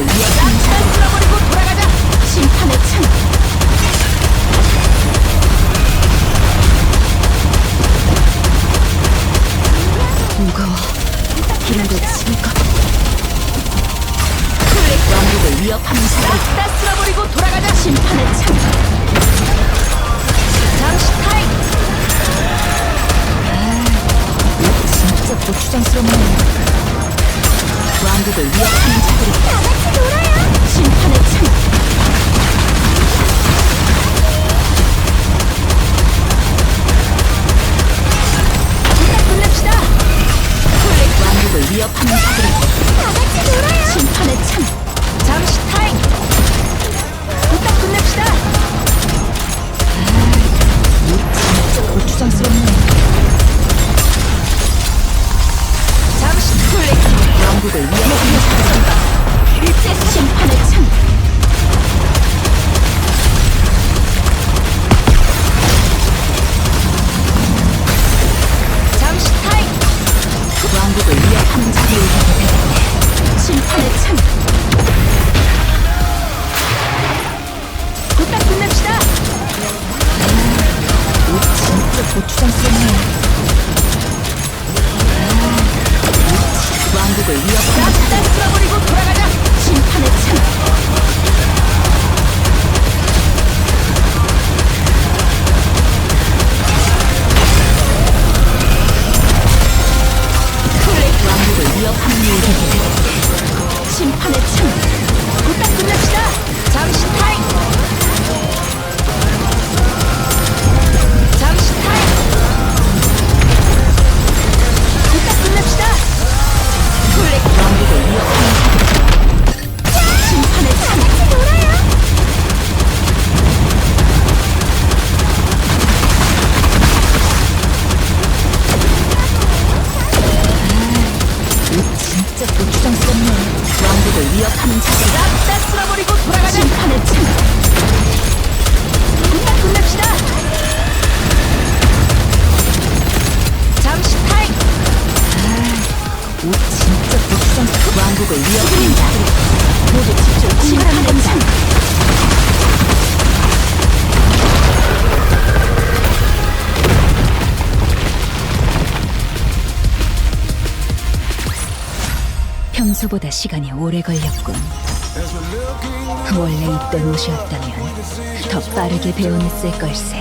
위협하는 자 쓸어버리고 돌아가자 심판의 창 무거워 길라도 지금껏 영국을 위협하는 자들 다 쓸어버리고 자, 심판의 창 잠시 진짜 고추장스러운 왕국을 위협하는 자들이 다 같이 놀아요. 심판의 창. 끝냅시다. 왕국을 위협하는 자들이 다 왕국을 위협하는 일제 심판의 창. 잠시 타임. 왕국을 위협하는 자들이 심판의 창. 부탁 끝냅시다. 옷 진짜 고추장스럽네. 왕국을 위협하는 싹다 쓸어버리고 돌아가자. 심판의 창. 왕국을 위협하는 일들이 심판의 창. 위협하는 자들. 싹다 쓸어버리고 돌아가자. 심판의 창. 부탁 끝냅시다. 잠시 타임. 아, 옷 진짜 고추장. 왕국을 위협하는 자들. 모두 집중. 심판의 평소보다 시간이 오래 걸렸군. 원래 입던 옷이었다면 더 빠르게 배워냈을 걸세.